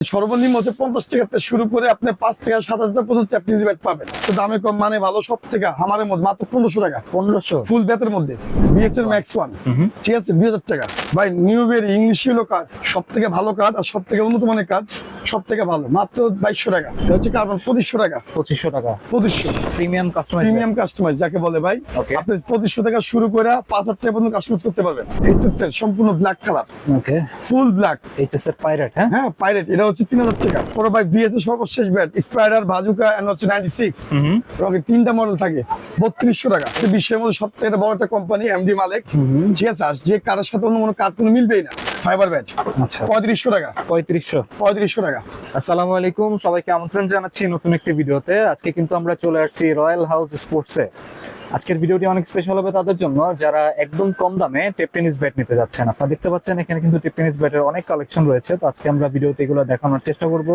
সর্বনিম্ন হচ্ছে পঞ্চাশ টাকা থেকে শুরু করে আপনি পাঁচ থেকে সাত হাজার পর্যন্ত চ্যাপটিস ব্যাট পাবেন। তো দামে কম মানে ভালো সব থেকে আমাদের মধ্যে মাত্র পনেরোশো টাকা। পনেরোশো? ফুল ব্যাটের মধ্যে। বিএসএল ম্যাক্স ওয়ান ঠিক আছে? দুই হাজার টাকা। ভাই নিউ বেরি ইংলিশ ইউলো কার্ড সব থেকে ভালো কার্ড আর সব থেকে উন্নত মানের কার্ড সব থেকে ভালো। মাত্র বাইশশো টাকা। এটা হচ্ছে কার্বন পঁচিশশো টাকা। পঁচিশশো টাকা। পঁচিশশো। প্রিমিয়াম কাস্টমাইজ প্রিমিয়াম কাস্টমাইজ যাকে বলে ভাই. আপনি পঁচিশশো টাকা শুরু করে পাঁচ হাজার টাকা পর্যন্ত কাস্টমাইজ করতে পারবেন। এইচএস এর সম্পূর্ণ black colour okay full black HS এর পাইরেট হ্যাঁ? হ্যাঁ পাইরেট এটা হচ্ছে তিন হাজার টাকা। পরে ভাই বিএস এর সর্বশেষ ব্যাট স্পাইডার বাজুকা এন্ড হচ্ছে নাইনটি সিক্স তিনটা মডেল থাকে বত্রিশশো টাকা। বিশ্বের মধ্যে সব থেকে বড় একটা কোম্পানি এমডি মালিক ঠিক আছে আর যে কার্ডের সাথে অন্য কোনো কার্ড কোনো মিলবেই না ফাইবার ব্যাট আচ্ছা। পঁয়ত্রিশশো টাকা। পঁয়ত্রিশশো। পঁয়ত্রিশশো টাকা। আসসালামু আলাইকুম সবাইকে আমন্ত্রণ জানাচ্ছি নতুন একটি ভিডিওতে। আজকে কিন্তু আমরা চলে আসছি রয়্যাল হাউস স্পোর্টসে আজকের ভিডিওটি অনেক স্পেশাল হবে তাদের জন্য। যারা একদম কম দামে টেপ টেনিস ব্যাট নিতে যাচ্ছেন। আপনারা দেখতে পাচ্ছেন এখানে কিন্তু টেপ টেনিস ব্যাটের অনেক কালেকশন রয়েছে। তো আজকে আমরা ভিডিওতে এগুলো দেখানোর চেষ্টা করব।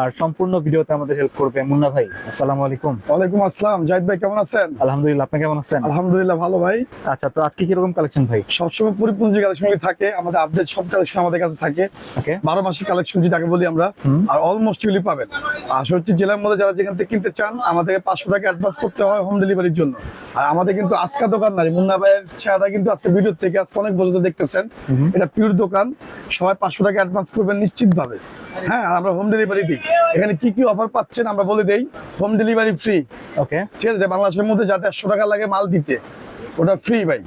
আর সম্পূর্ণ ভিডিওতে আমাদের হেল্প করবে মুন্না ভাই। আসসালামু আলাইকুম। ওয়ালাইকুম আসসালাম। জাহিদ ভাই কেমন আছেন? আলহামদুলিল্লাহ আপনি কেমন আছেন? আলহামদুলিল্লাহ ভালো ভাই। আচ্ছা তো আজকে কীরকম কালেকশন ভাই? সবসময় পরিপূর্ণ যে কালেকশন থাকে আমাদের আপডেট সব কালেকশন আমাদের কাছে থাকে। ওকে বারো মাসের কালেকশন যেটাকে বলি আমরা। আর অলমোস্ট এগুলি পাবেন। আর সত্যি জেলার মধ্যে যারা যেখান থেকে কিনতে চান আমাদেরকে পাঁচশো টাকা অ্যাডভান্স করতে হয় হোম ডেলিভারির জন্য। আর আমাদের কিন্তু আজকা দোকান নাই। মুন্না ভাইয়ের চেহারা কিন্তু আজকে ভিডিও থেকে আজকে অনেক বছর দেখতেছেন। এটা পিওর দোকান। সবাই পাঁচশো টাকা অ্যাডভান্স করবেন নিশ্চিত ভাবে হ্যাঁ আর আমরা হোম ডেলিভারি দিই। এখানে কি কি অফার পাচ্ছেন আমরা বলে দেই। হোম ডেলিভারি ফ্রি ওকে ঠিক আছে বাংলাদেশের মধ্যে যাতে একশো টাকা লাগে মাল দিতে। ওটা ফ্রি ভাই।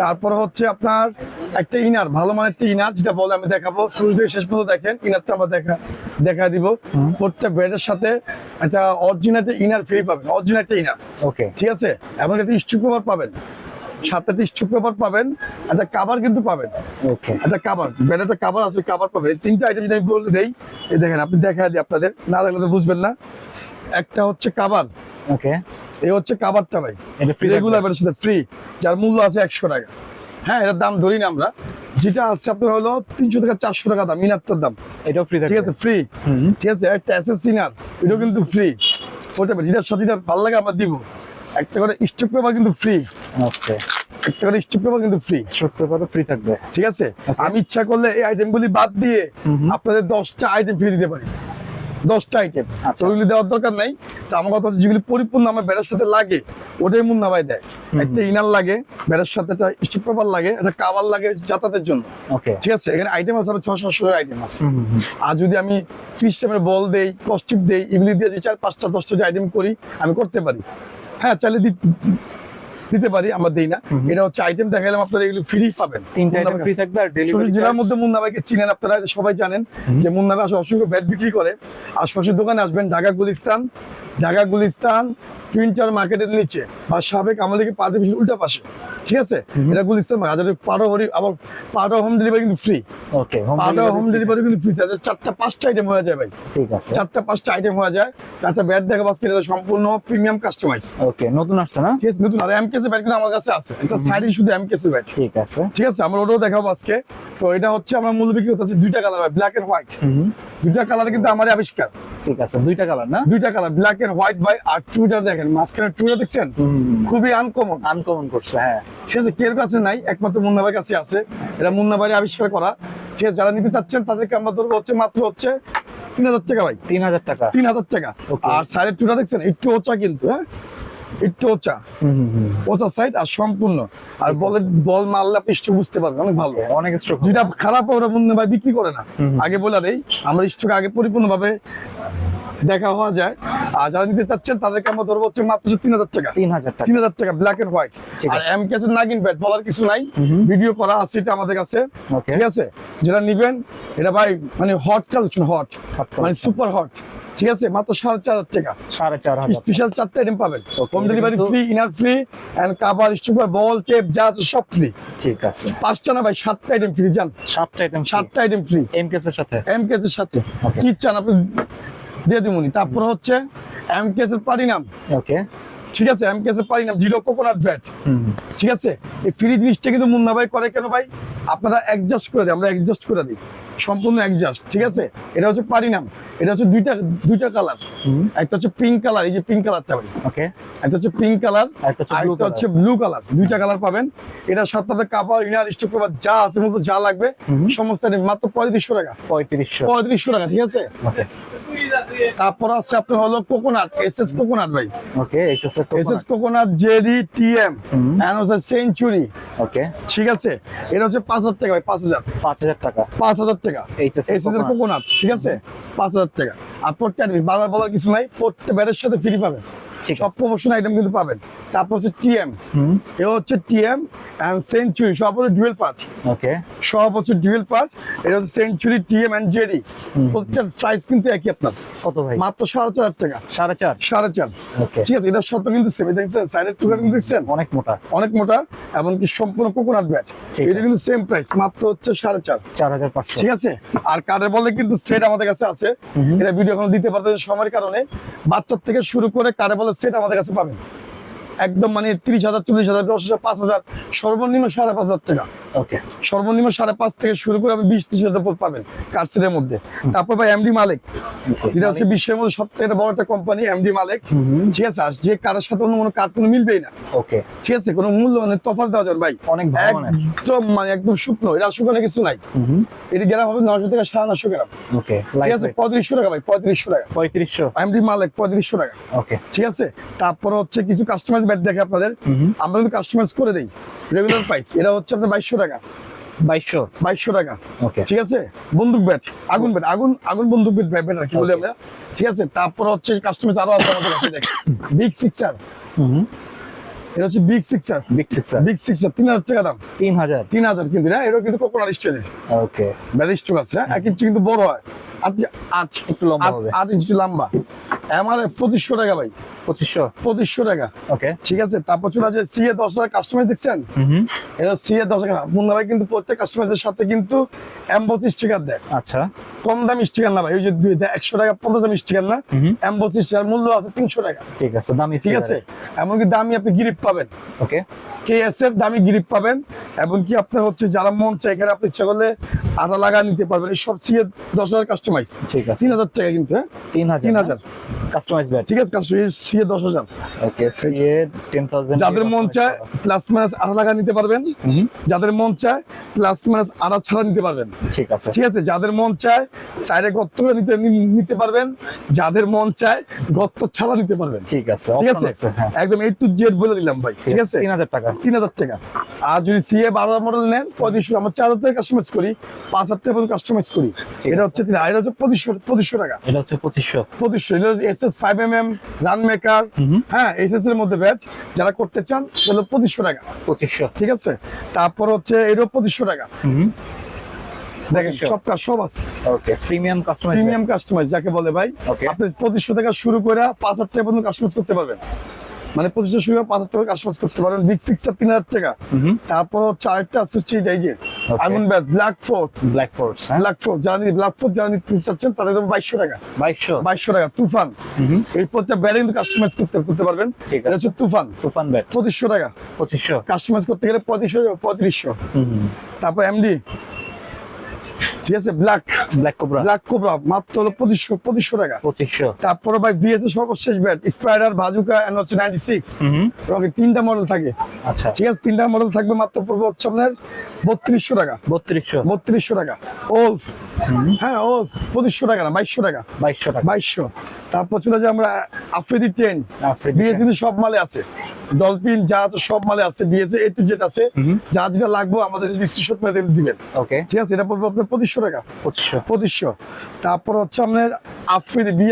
তারপর হচ্ছে আপনার একটা ইনার ভালো মানের একটা ইনার যেটা বলে আমি দেখাবো। শুরু থেকে শেষ পর্যন্ত দেখেন ইনারটা আমরা দেখা দেখা দিব। প্রত্যেক ব্রেডের সাথে একটা অরিজিনাল ইনার ফ্রি পাবেন অরিজিনাল একটা ইনার ওকে ঠিক আছে? এবং একটা স্টুক পেপার পাবেন। একটা স্টুক পেপার পাবেন একটা কাভার কিন্তু পাবেন। ওকে একটা কাভার ব্রেড একটা কাভার আছে কাভার পাবেন। এই তিনটা আইটেম যদি আমি বলে দেই এই দেখেন আপনি দেখা দিই আপনাদের। না দেখলে তো বুঝবেন না। একটা হচ্ছে কাভার ওকে এই হচ্ছে কাভারটা ভাই। এটা ফ্রি রেগুলার ব্যাটের সাথে ফ্রি যার মূল্য আছে একশো টাকা। হ্যাঁ এটার দাম ধরি না আমরা। যেটা আছে আপনার হলো তিনশো টাকা চারশো টাকা দাম ইনারটার দাম। এটাও ফ্রি ঠিক আছে ফ্রি ঠিক আছে একটা এসএস ইনার এটাও কিন্তু ফ্রি ওটা যেটার সাথে যেটা ভালো লাগে আমরা দিব। একটা করে স্টক পেপার কিন্তু ফ্রি ওকে একটা করে স্টক পেপার কিন্তু ফ্রি স্ট্রোক পেপারও ফ্রি থাকবে। ঠিক আছে? আমি ইচ্ছা করলে এই আইটেমগুলি বাদ দিয়ে। আপনাদের দশটা আইটেম ফ্রি দিতে পারি। দশটা আইটেম আচ্ছা। ওইগুলি দেওয়ার দরকার নাই। তো আমার কথা হচ্ছে যেগুলি পরিপূর্ণ আমার বেড়ার সাথে লাগে ওটাই মুন্না ভাই দেয়। একটা ইনার লাগে বেড়ার সাথে একটা স্টিপ পেপার লাগে একটা কাবার লাগে যাতায়াতের জন্য। ওকে ঠিক আছে? এখানে আইটেম আছে আমার ছয় সাতশো আইটেম আছে। আর যদি আমি সিস্টেমের বল দেই কস্টিপ দেই এগুলি দিয়ে যদি চার পাঁচটা দশটা যে আইটেম করি আমি করতে পারি। হ্যাঁ চাইলে দিতে পারি আমরা দেই না। এটা হচ্ছে আইটেম দেখাইলাম আপনারা এগুলো ফ্রি পাবেন। তিনটা আইটেম ফ্রি থাকবে আর ডেলিভারি জেলার মধ্যে মুন্না ভাইকে চিনেন আপনারা সবাই জানেন যে মুন্না ভাই অসংখ্য ব্যাট বিক্রি করে। আশপাশের দোকানে আসবেন ঢাকা গুলিস্তান। ঢাকা গুলিস্তান টুইন্টার মার্কেটের নিচে বা সাবেক আমলিকে পার্টি অফিসের উল্টা পাশে। ঠিক আছে? এটা গুলিস্তান হাজারের পারো হরি আবার পারো হোম ডেলিভারি কিন্তু ফ্রি ওকে পারো হোম ডেলিভারি কিন্তু ফ্রি আছে চারটা পাঁচটা আইটেম হয়ে যায় ভাই। ঠিক আছে। চারটা পাঁচটা আইটেম হয়ে যায়। চারটা ব্যাট দেখা সম্পূর্ণ প্রিমিয়াম কাস্টমাইজ ওকে নতুন আসছে না? ঠিক আছে নতুন। আর এমকেস ব্যাট কিন্তু আমার কাছে আছে। এটা সাইডে শুধু এমকেস ব্যাট। ঠিক আছে। ঠিক আছে আমরা ওটাও দেখাবো আজকে। তো এটা হচ্ছে আমার মূল্য বিক্রি হচ্ছে দুইটা কালার ব্ল্যাক এন্ড হোয়াইট দুইটা কালার কিন্তু আমার আবিষ্কার। ঠিক আছে দুইটা কালার না? দুইটা কালার ব্ল্যাক এন্ড হোয়াইট ভাই আর টুইটার দেখেন মাঝখানে টুইটার দেখছেন? খুবই আনকমন আনকমন করছে হ্যাঁ। ঠিক আছে কের কাছে নাই একমাত্র মুন্না কাছে আছে। এটা মুন্না ভাই আবিষ্কার করা। ঠিক আছে যারা নিতে চাচ্ছেন তাদেরকে আমরা ধরবো হচ্ছে মাত্র হচ্ছে তিন হাজার টাকা ভাই। তিন হাজার টাকা। তিন হাজার টাকা. আর সাইডের টুইটার দেখছেন একটু ওচা কিন্তু হ্যাঁ? একটু ওচা। ওচা সাইড আর সম্পূর্ণ। আর বলের বল মারলে আপনি একটু বুঝতে পারবেন অনেক ভালো। অনেক স্ট্রোক যেটা খারাপ ওরা ভাই বিক্রি করে না। আগে বলে দেই আমরা স্টক আগে পরিপূর্ণভাবে দেখা হওয়া যায়। আর যারা নিতে চাচ্ছেন তাদেরকে আমরা ধরবো হচ্ছে মাত্র তিন হাজার টাকা। তিন হাজার টাকা। তিন হাজার টাকা ব্ল্যাক এন্ড হোয়াইট আর। এম কেসের নাগিন ব্যাট বলার কিছু নাই। ভিডিও করা আছে এটা আমাদের কাছে। ঠিক আছে? যেটা নিবেন এটা ভাই মানে হট কালেকশন হট মানে সুপার হট ঠিক আছে মাত্র সাড়ে চার হাজার টাকা। সাড়ে চার হাজার স্পেশাল চারটা আইটেম পাবেন। Home delivery free inner free and cover স্টুপার ball tape যা আছে সব ফ্রি ঠিক আছে। পাঁচটা না ভাই সাতটা আইটেম ফ্রি জান? সাতটা আইটেম সাতটা আইটেম ফ্রি এম কেসের সাথে? এম কেসের সাথে। কি চান আপনি? দিয়ে দিবনি তারপর হচ্ছে এম কেসের পারিনাম। ওকে ঠিক আছে এম কেসের পারিনাম জিরো কোকোনাট ভ্যাট হুম। ঠিক আছে? এই ফ্রি জিনিসটা কিন্তু মুন্না ভাই করে কেন ভাই? আপনারা অ্যাডজাস্ট করে দেয় আমরা অ্যাডজাস্ট করে দিই। সম্পূর্ণ অ্যাডজাস্ট ঠিক আছে? এটা হচ্ছে পারিনাম এটা হচ্ছে দুইটা দুইটা কালার। একটা হচ্ছে পিঙ্ক কালার এই যে পিঙ্ক কালারটা ভাই। ওকে একটা হচ্ছে পিঙ্ক কালার একটা হচ্ছে ব্লু কালার দুইটা কালার পাবেন। এটা সাথে কাপড় ইনার স্টক কভার যা আছে মতো যা লাগবে সমস্ত মাত্র পঁয়ত্রিশশো টাকা। পঁয়ত্রিশশো। পঁয়ত্রিশশো টাকা ঠিক আছে? ওকে তারপর আছে আপনার হলো কোকোনাট এস এস কোকোনাট ভাই। Okay SS S S coconut JD TM. And হচ্ছে সেঞ্চুরি ওকে ঠিক আছে? এটা হচ্ছে পাঁচ হাজার টাকা ভাই পাঁচ হাজার। পাঁচ হাজার টাকা। পাঁচ হাজার টাকা। এইচএস এস এস এর কোকোনাট ঠিক আছে? পাঁচ হাজার টাকা। আর প্রত্যেক বারবার বলার কিছু নাই প্রত্যেক ব্যাটের সাথে ফ্রি পাবেন। সব প্রমোশন আইটেম কিন্তু পাবেন। তারপর হচ্ছে টিএম এ হচ্ছে টিএম এন্ড সেঞ্চুরি সব হচ্ছে ডুয়েল পার্ট ওকে সব হচ্ছে ডুয়েল পার্ট এটা হচ্ছে century TM and JD. Price কিন্তু একই আপনার। কত ভাই? মাত্র সাড়ে চার টাকা। সাড়ে চার? সাড়ে চার। ঠিক আছে এটার সাথে কিন্তু সেম দেখছেন সাইডের কিন্তু দেখছেন? অনেক মোটা। অনেক মোটা এমনকি সম্পূর্ণ কোকোনাট ব্যাট এটা কিন্তু সেম প্রাইস মাত্র হচ্ছে সাড়ে চার। চার হাজার পাঁচশো। ঠিক আছে? আর কার্ডের বলে কিন্তু সেট আমাদের কাছে আছে। এটা ভিডিও এখন দিতে পারতেন সময়ের কারণে। বাচ্চার থেকে শুরু করে কার্ডের বলে সেট আমাদের কাছে পাবেন। একদম মানে তিরিশ হাজার, চল্লিশ হাজার, পাঁচ হাজার, সর্বনিম্ন সাড়ে পাঁচ হাজার টাকা। সর্বনিম্ন সাড়ে পাঁচ থেকে শুরু করে আপনি বিশ ত্রিশ হাজার পাবেন মধ্যে। তারপর ভাই এমডি মালিক। যেটা হচ্ছে বিশ্বের মধ্যে সব থেকে বড় একটা কোম্পানি এমডি মালিক। ঠিক আছে আর যে কার্ডের সাথে অন্য কোনো কার্ড কোনো মিলবেই না। ওকে ঠিক আছে কোনো মূল্য মানে তফাৎ দেওয়া যাবে ভাই। অনেক একদম মানে একদম শুকনো এটা শুকনো কিছু নাই। এটি গ্রাম হবে নশো থেকে সাড়ে নশো গ্রাম। ওকে ঠিক আছে পঁয়ত্রিশশো টাকা ভাই পঁয়ত্রিশশো টাকা। পঁয়ত্রিশশো। এমডি মালিক পঁয়ত্রিশশো টাকা। ওকে ঠিক আছে তারপরে হচ্ছে কিছু কাস্টমাইজ ব্যাট দেখে আপনাদের। আমরা কিন্তু কাস্টমাইজ করে দিই। রেগুলার প্রাইস এটা হচ্ছে আপনার বাইশশো টাকা। বাইশশো। বাইশশো টাকা। ওকে। ঠিক আছে? বন্দুক ব্যাট আগুন ব্যাট আগুন আগুন বন্দুক ব্যাট ব্যাট আর কি বলি আমরা। ঠিক আছে? তারপর হচ্ছে কাস্টমার আরও আছে আমাদের কাছে দেখ। বিগ সিক্সার এটা হচ্ছে big sixer big sixer big sixer তিন হাজার টাকা দাম। তিন হাজার তিন হাজার কিন্তু না এটা কিন্তু কোকোনাট ওকে আছে হ্যাঁ? এক ইঞ্চি কিন্তু বড় হয়। আট একটু লম্বা হবে। আট ইঞ্চি লম্বা। আমার পঁচিশশো টাকা ভাই। পঁচিশশো? পঁচিশশো টাকা। ওকে ঠিক আছে? তারপর চলে আছে সিএ দশ হাজার কাস্টমার দেখছেন? এটা সিএ দশ হাজার মুন্না ভাই কিন্তু প্রত্যেক কাস্টমারের সাথে কিন্তু এমবস স্টিকার দেয়। আচ্ছা। কম দামি স্টিকার না ভাই ওই যে দুই একশো টাকা পঞ্চাশ দামি স্টিকার না। এমবস স্টিকার মূল্য আছে তিনশো টাকা। ঠিক আছে দামি ঠিক আছে? এমনকি দামি আপনি গিরিপ পাবেন। ওকে কেএস এর দামি গিরিপ পাবেন এবং কি আপনার হচ্ছে যারা মন চায় এখানে আপনি ইচ্ছা করলে আটা লাগা নিতে পারবেন। এই সব সিএ দশ হাজার কাস্টমাইজ ঠিক আছে। তিন হাজার টাকা কিন্তু হ্যাঁ? তিন হাজার তিন হাজার। কাস্টমাইজ ব্যাট ঠিক আছে কাস্টমাইজ সিএ দশ হাজার। ওকে সিএ টেন থাউজেন্ড যাদের মন চায় প্লাস মাইনাস আটা লাগা নিতে পারবেন। যাদের মন চায় প্লাস মাইনাস আটা ছাড়া নিতে পারবেন। ঠিক আছে। ঠিক আছে যাদের মন চায় সাইডে গর্ত করে নিতে নিতে পারবেন। যাদের মন চায় গর্ত ছাড়া নিতে পারবেন। ঠিক আছে ঠিক আছে? হ্যাঁ। একদম এই টু জেড বলে দিলাম ভাই ঠিক আছে? তিন হাজার টাকা। তিন হাজার টাকা। আর যদি সিএ বারো মডেল নেন পঁয়ত্রিশশো আমরা চার হাজার টাকা কাস্টমাইজ করি পাঁচ হাজার টাকা পর্যন্ত কাস্টমাইজ করি। এটা হচ্ছে তিন এটা হচ্ছে পঁচিশশো পঁচিশশো টাকা। এটা হচ্ছে পঁচিশশো। পঁচিশশো। S S five M M run maker হ্যাঁ এস এস এর মধ্যে ব্যাচ যারা করতে চান তাহলে পঁচিশশো টাকা। পঁচিশশো। ঠিক আছে? তারপর হচ্ছে এটাও পঁচিশশো টাকা। দেখেন সব কাজ সব আছে। Okay premium customize premium customize যাকে বলে ভাই. আপনি পঁচিশশো টাকা শুরু করে পাঁচ হাজার টাকা পর্যন্ত কাস্টমাইজ করতে পারবেন। মানে পঁচিশশো শুরু পাঁচ হাজার টাকা কাস্টমাইজ করতে পারবেন বিগ সিক্স তিন হাজার টাকা। তারপর হচ্ছে আরেকটা আছে হচ্ছে এই যে আগুন bat black force black force black force যারা নিতে ব্ল্যাক ফোর্স যারা নিতে চাচ্ছেন তাদের জন্য বাইশশো টাকা। বাইশশো? বাইশশো টাকা তুফান। এই প্রত্যেক ব্যাটে কিন্তু কাস্টমাইজ করতে করতে পারবেন। এটা হচ্ছে তুফান। তুফান ব্যাট পঁচিশশো টাকা। পঁচিশশো। কাস্টমাইজ করতে গেলে পঁয়ত্রিশশো। পঁয়ত্রিশশো তারপর এমডি ঠিক আছে black black cobra black cobra মাত্র হলো পঁচিশশো পঁচিশশো টাকা। পঁচিশশো। তারপরে ভাই সর্বশেষ ব্যাট স্পাইডার বাজুকা এন্ড হচ্ছে নাইনটি সিক্স রকেট তিনটা মডেল থাকে। আচ্ছা। ঠিক আছে তিনটা মডেল থাকবে মাত্র পড়বে হচ্ছে আপনার বত্রিশশো টাকা। বত্রিশশো। বত্রিশশো টাকা। ওলফ হ্যাঁ ওলফ পঁচিশশো টাকা না বাইশশো টাকা। বাইশশো টাকা। বাইশশো। তারপর চলে যায় আমরা আফ্রিদি টেন বিএসসি সব মালে আছে। ডলফিন যা আছে সব মালে আছে। বিএসসি এ টু জেড আছে। যা যেটা লাগবে আমাদের মেরে দিবেন। ওকে ঠিক আছে এটা পড়বে আপনার পঁচিশশো টাকা। পঁচিশশো। তারপর হচ্ছে আপনার Afridi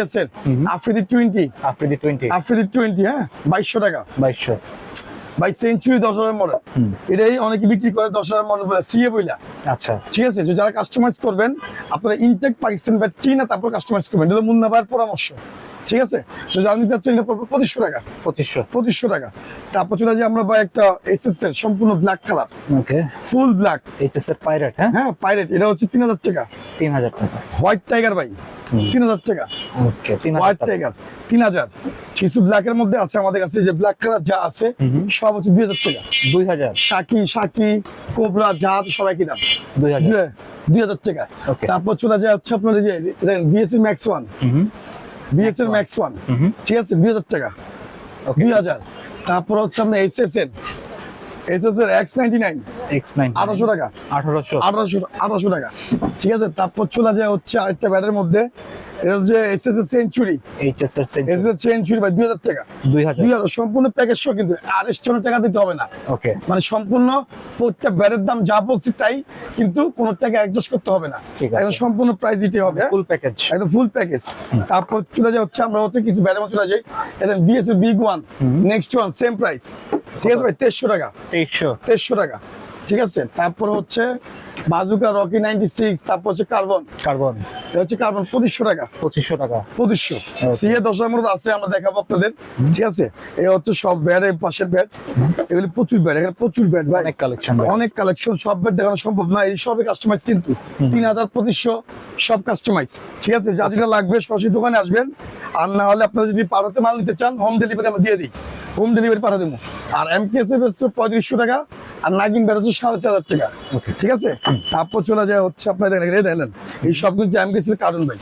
Afridi twenty Afridi twenty Afridi twenty হ্যাঁ? বাইশশো টাকা। বাইশশো। বাই সেঞ্চুরি দশ হাজার মডেল এটাই অনেকে বিক্রি করে দশ হাজার মডেল সিএ বইলা। আচ্ছা। ঠিক আছে? যারা কাস্টমাইজ করবেন আপনারা ইনটেক পাকিস্তান বা চীনা তারপর কাস্টমাইজ করবেন। এটা ভাইয়ের পরামর্শ। ঠিক আছে? তো যারা নিতে চাচ্ছেন এটা পড়বে পঁচিশশো টাকা। পঁচিশশো। পঁচিশশো টাকা। তারপর চলে যায় আমরা বা একটা এসএস এর সম্পূর্ণ black colour okay full black HS এর পাইরেট হ্যাঁ? হ্যাঁ পাইরেট এটা হচ্ছে তিন হাজার টাকা। তিন হাজার টাকা। হোয়াইট টাইগার ভাই। তিন হাজার টাকা। ওকে হোয়াইট টাইগার তিন হাজার। ব্ল্যাকের মধ্যে আছে আমাদের কাছে যে ব্ল্যাক কালার যা আছে। সব হচ্ছে দুই হাজার টাকা। দুই হাজার। সাকি সাকি কোবরা যা আছে সবাই কিনা দুই হাজার। দুই হাজার টাকা। তারপর চলে যায় হচ্ছে আপনার যে BSC max one one. Max one. ঠিক আছে দুই হাজার টাকা। দুই হাজার। তারপর হচ্ছে আপনার এস এস এর এস এস এর X ninety nine X nine আঠারোশো টাকা। আঠারোশো। আঠারোশো আঠারোশো টাকা। ঠিক আছে তারপর চলে যায় হচ্ছে আরেকটা ব্যাটের মধ্যে এটা হচ্ছে এস এস এর সেঞ্চুরি এইচএস এর এস এস এর সেঞ্চুরি ভাই দুই হাজার টাকা। দুই হাজার। দুই হাজার সম্পূর্ণ প্যাকেজ সহ কিন্তু আর এক্সট্রা টাকা দিতে হবে না। ওকে মানে সম্পূর্ণ প্রত্যেক ব্যাটের দাম যা বলছি তাই কিন্তু কোনো টাকা অ্যাডজাস্ট করতে হবে না। একদম সম্পূর্ণ প্রাইস দিতে হবে। ফুল প্যাকেজ একদম ফুল প্যাকেজ তারপর চলে হচ্ছে আমরা হচ্ছে কিছু ব্যাটের চলে যাই। এটা BS big one next one same price ঠিক আছে ভাই তেইশশো টাকা। তেইশশো। তেইশশো টাকা। ঠিক আছে? তারপর হচ্ছে বাজুকা রকি নাইনটি সিক্স তারপর হচ্ছে কার্বন। কার্বন। এটা হচ্ছে কার্বন পঁচিশশো টাকা। পঁচিশশো টাকা। পঁচিশশো। সিএ দশের মধ্যে আছে আমরা দেখাবো আপনাদের। ঠিক আছে? এই হচ্ছে সব ব্যাট এই পাশের ব্যাট এগুলি প্রচুর ব্যাট এখানে প্রচুর ব্যাট ভাই। অনেক কালেকশন অনেক কালেকশন সব ব্যাট দেখানো সম্ভব না এই সবই কাস্টমাইজ কিন্তু। তিন হাজার পঁচিশশো সব কাস্টমাইজ ঠিক আছে? যা যেটা লাগবে সরাসরি দোকানে আসবেন। আর না হলে আপনারা যদি পাড়াতে মাল নিতে চান হোম ডেলিভারি আমরা দিয়ে দিই। হোম ডেলিভারি পাঠা দেবো। আর এম কে এস এফ পঁয়ত্রিশশো টাকা। আর নাগিন ব্যাট হচ্ছে সাড়ে চার হাজার টাকা। ঠিক আছে? তারপর চলে যায় হচ্ছে আপনার দেখেন এই দেখেন এই সব কিছু এম কে এস এর কারণ ভাই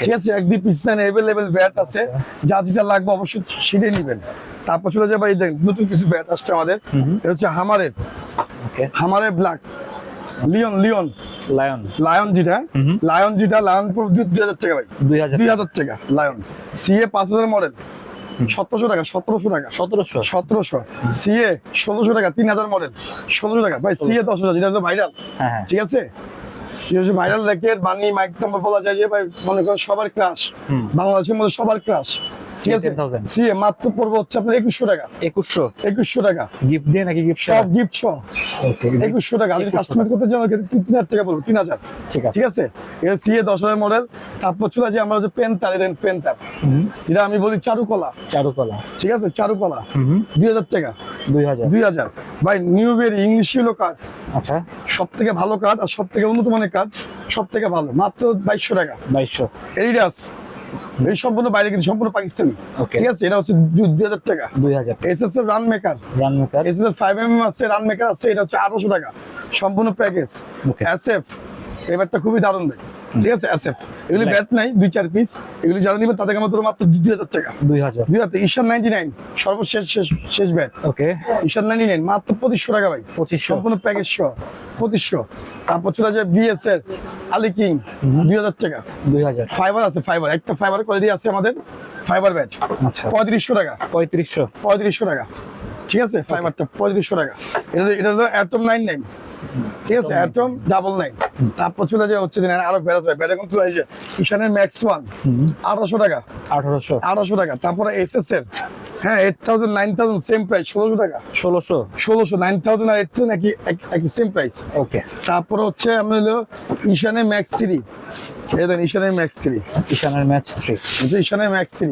ঠিক আছে? একদিন পিছনে অ্যাভেলেবেল ব্যাট আছে। যা যেটা লাগবে অবশ্যই সেটাই নেবেন। তারপর চলে যাবে এই দেখেন নতুন কিছু ব্যাট আসছে আমাদের। এটা হচ্ছে হামারের। হামারের black Leon Leon lion lion যেটা লায়ন যেটা লায়ন পুরো দুই দুই হাজার টাকা ভাই। দুই হাজার দুই হাজার টাকা লায়ন সিএ পাঁচ হাজার মডেল সতেরোশো টাকা সতেরোশো টাকা। সতেরোশো। সতেরোশো। সিএ ষোলোশো টাকা তিন হাজার মডেল ষোলোশো টাকা। ভাই সিএ দশ হাজার যেটা হলো ভাইরাল হ্যাঁ হ্যাঁ। ঠিক আছে? ভাইরাল র্যাকেট বানি মাইক নাম্বার বলা যায় যে ভাই মনে করেন সবার ক্রাশ বাংলাদেশের মধ্যে সবার ক্রাশ ঠিক আছে? সিএ মাত্র পড়ব হচ্ছে আপনার একুশশো টাকা। একুশশো। একুশশো টাকা। গিফট দিয়ে নাকি গিফট সব গিফট সহ। একুশশো টাকা। যদি 2100 কাস্টমাইজ করতে চান তিন হাজার টাকা পড়বে তিন হাজার। ঠিক আছে। ঠিক আছে? সিএ দশ হাজার মডেল তারপর চলে যায় আমরা হচ্ছে পেন তার দেন পেন তার হুম। যেটা আমি বলি চারুকলা। চারুকলা। ঠিক আছে? চারুকলা। দুই হাজার টাকা। দুই হাজার। দুই হাজার। ভাই new berry English yellow card. আচ্ছা। সব থেকে ভালো কার্ড আর সব থেকে উন্নত মানের কার্ড সব থেকে ভালো। মাত্র বাইশশো টাকা। বাইশশো। এডিডাস এই সম্পূর্ণ বাইরে কিন্তু সম্পূর্ণ পাকিস্তানি। ঠিক আছে? এটা হচ্ছে দুই হাজার টাকা। দুই হাজার। এস এস এর run maker run maker S S এর ফাইভ এম আছে রান মেকার আছে এটা হচ্ছে আঠারোশো টাকা। সম্পূর্ণ প্যাকেজ. এস এফ এবারটা খুবই দারুণ ভাই ঠিক আছে এস এফ এগুলি ব্যাট নাই দুই চার পিস এগুলি যারা নিবেন তাদেরকে মাত্র মাত্র দুই হাজার টাকা। দুই হাজার। দুই হাজার ঈশান নাইনটি নাইন সর্বশেষ শেষ শেষ bat okay. Ishan ninety nine মাত্র পঁচিশশো টাকা ভাই। পঁচিশশো। সম্পূর্ণ প্যাকেজ সহ পঁচিশশো। তারপর চলে যায় ভিএস এর আলি কিং দুই হাজার টাকা। দুই হাজার। ফাইবার আছে ফাইবার একটা ফাইবার কোয়ালিটি আছে আমাদের ফাইবার ব্যাট আচ্ছা। পঁয়ত্রিশশো টাকা। পঁয়ত্রিশশো। পঁয়ত্রিশশো টাকা। ঠিক আছে ফাইবারটা পঁয়ত্রিশশো টাকা। এটা এটা হলো অ্যাটম নাইন নাইন ঠিক আছে অ্যাটম ডাবল নাইন তারপর চলে যায় হচ্ছে দিন আরও বেড়া ভাই বেড়া কিন্তু যে ঈশানের ম্যাক্স ওয়ান আঠারোশো টাকা। আঠারোশো। আঠারোশো টাকা। তারপরে এস এস এর হ্যাঁ eight thousand nine thousand same price ষোলোশো টাকা। ষোলোশো। ষোলোশো নাইন থাউজেন্ড আর এইট থাউজেন্ড একই একই সেম প্রাইস ওকে তারপরে হচ্ছে আমরা হলো ঈশানের ম্যাক্স থ্রি এই দেন ঈশানের ম্যাক্স থ্রি ঈশানের ম্যাচ থ্রি ঈশানের ম্যাক্স থ্রি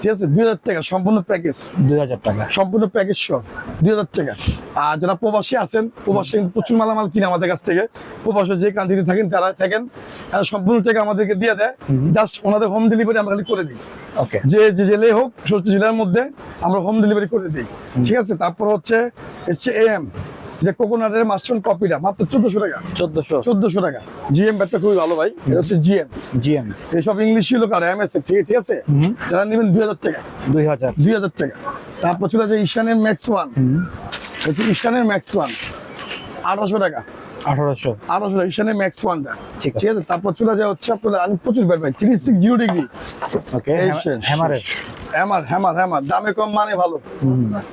ঠিক আছে দুই হাজার টাকা সম্পূর্ণ প্যাকেজ দুই হাজার টাকা। সম্পূর্ণ প্যাকেজ সহ দুই হাজার টাকা। আর যারা প্রবাসী আছেন প্রবাসী কিন্তু প্রচুর মালামাল কিনে আমাদের কাছ থেকে। প্রবাসে যে কান্ট্রিতে থাকেন তারা থাকেন। তারা সম্পূর্ণ টাকা আমাদেরকে দিয়ে দেয়। জাস্ট ওনাদের হোম ডেলিভারি আমরা খালি করে দিই। ওকে যে যে জেলে হোক ষষ্ঠ জেলার মধ্যে আমরা হোম ডেলিভারি করে দিই। ঠিক আছে তারপর হচ্ছে হচ্ছে এম যে কোকোনাটের মাস্টার কপিটা মাত্র চোদ্দশো টাকা। চোদ্দশো। চোদ্দশো টাকা। জিএম ব্যাটটা খুবই ভালো ভাই এটা হচ্ছে জিএম জিএম এইসব ইংলিশ ছিল কার? এম এস ঠিক ঠিক আছে? যারা নেবেন দুই হাজার টাকা। দুই হাজার। দুই হাজার টাকা। তারপর চলে যায় ঈশানের ম্যাক্স ওয়ান হচ্ছে ঈশানের ম্যাক্স ওয়ান আঠারোশো টাকা। আঠারোশো। আঠারোশো টাকা ঈশানের ম্যাক্স ওয়ানটা ঠিক আছে। ঠিক আছে? তারপর চলে যায় হচ্ছে আপনার আমি প্রচুর ব্যাট ভাই three six zero degree okay হ্যামারের hammer hammer hammer দামে কম মানে ভালো।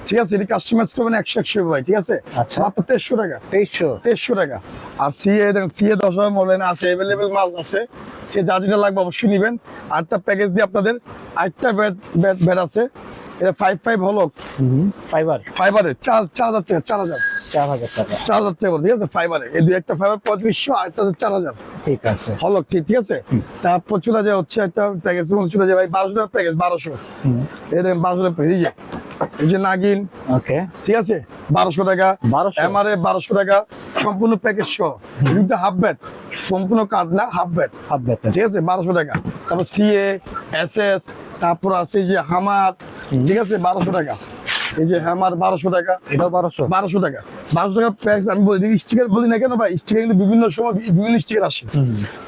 ঠিক আছে এটি কাস্টমাইজ করবেন একশো একশো ভাই ঠিক আছে? আচ্ছা। মাত্র তেইশশো টাকা। তেইশশো? তেইশশো টাকা। আর সিএ দেখেন সিএ দশ হাজার মডেল আছে অ্যাভেলেবেল মাল আছে। সে যা যেটা লাগবে অবশ্যই নেবেন। আটটা প্যাকেজ দিয়ে আপনাদের আটটা ব্যাট ব্যাট ব্যাট আছে। এটা ফাইভ ফাইভ হলো। ফাইবার ফাইবারে চার চার হাজার টাকা চার হাজার। চার হাজার টাকা। চার হাজার টাকা ঠিক আছে? ফাইবারে এই দুই একটা ফাইবার পঁয়ত্রিশশো একটা চার হাজার। ঠিক আছে। ঠিক আছে? তারপর চলে যায় হচ্ছে একটা প্যাকেজ চলে যায় ভাই বারোশো টাকার প্যাকেজ বারোশো। এই দেখেন বারোশো টাকা প্যাকেজ এই যে নাগিন। ওকে। ঠিক আছে? বারোশো টাকা। এমআরএ বারোশো টাকা সম্পূর্ণ প্যাকেজ সহ। কিন্তু হাফ ব্যাট সম্পূর্ণ কার্ড না হাফ ব্যাট হাফ ব্যাট ঠিক আছে? বারোশো টাকা। তারপর সিএ এস এস তারপর আছে যে হামার ঠিক আছে? বারোশো টাকা। এই যে হ্যামার বারোশো টাকা। এটাও বারোশো? বারোশো টাকা। বারোশো টাকার প্যাক আমি বলি স্টিকার বলি না কেন ভাই স্টিকার কিন্তু বিভিন্ন সময় বিভিন্ন স্টিকার আসে।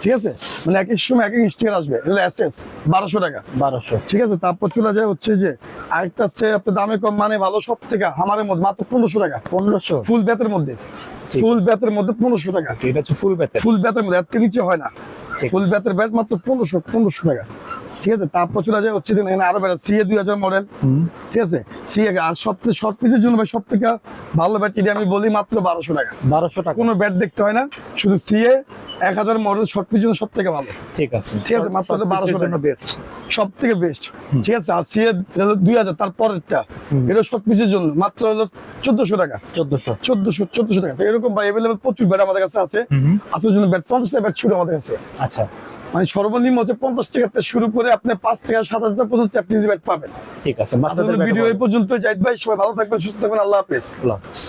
ঠিক আছে? মানে এক এক সময় এক এক স্টিকার আসবে। এস বারোশো টাকা। বারোশো। ঠিক আছে? তারপর চলে যায় হচ্ছে যে আরেকটা আছে আপনার দামে কম মানে ভালো সব থেকে হামারের মধ্যে মাত্র পনেরোশো টাকা। পনেরোশো? ফুল ব্যাতের মধ্যে। ফুল ব্যাতের মধ্যে পনেরোশো টাকা। এটা হচ্ছে ফুল ব্যাট ফুল ব্যাতের মধ্যে থেকে নিচে হয় না। ফুল ব্যাতের ব্যাট মাত্র পনেরোশো পনেরোশো টাকা। ঠিক আছে? তারপর চলে যায় হচ্ছে এখানে আরও ব্যাট সিএ দুই হাজার মডেল ঠিক আছে? সিএ আর সব থেকে শর্ট পিসের জন্য ভাই সব থেকে ভালো ব্যাট এটা আমি বলি মাত্র বারোশো টাকা। বারোশো টাকা। কোনো ব্যাট দেখতে হয় না শুধু সিএ এক হাজার মডেল শর্ট পিসের জন্য সব থেকে ভালো। ঠিক আছে। ঠিক আছে, মাত্র সব- সব 1200 কিছুর জন্য টাকা। বেস্ট সব থেকে বেস্ট ঠিক আছে? আর সিএ দুই হাজার তারপরেরটা এটা শর্ট পিসের জন্য মাত্র হলো চোদ্দশো টাকা। চোদ্দশো। চোদ্দশো চোদ্দশো টাকা। এরকম ভাই অ্যাভেলেবল প্রচুর ব্যাট আমাদের কাছে আছে। আসার জন্য ব্যাট পঞ্চাশটা ব্যাট শুরু আমাদের কাছে। আচ্ছা। মানে সর্বনিম্ন হচ্ছে পঞ্চাশ টাকা থেকে শুরু করে আপনি পাঁচ থেকে সাত হাজার পর্যন্ত আপনি ব্যাট পাবেন। ঠিক আছে বাচ্চাদের ভিডিও এই পর্যন্ত জাহিদ ভাই সবাই ভালো থাকবেন সুস্থ থাকবেন। আল্লাহ হাফিজ। আল্লাহ হাফেজ।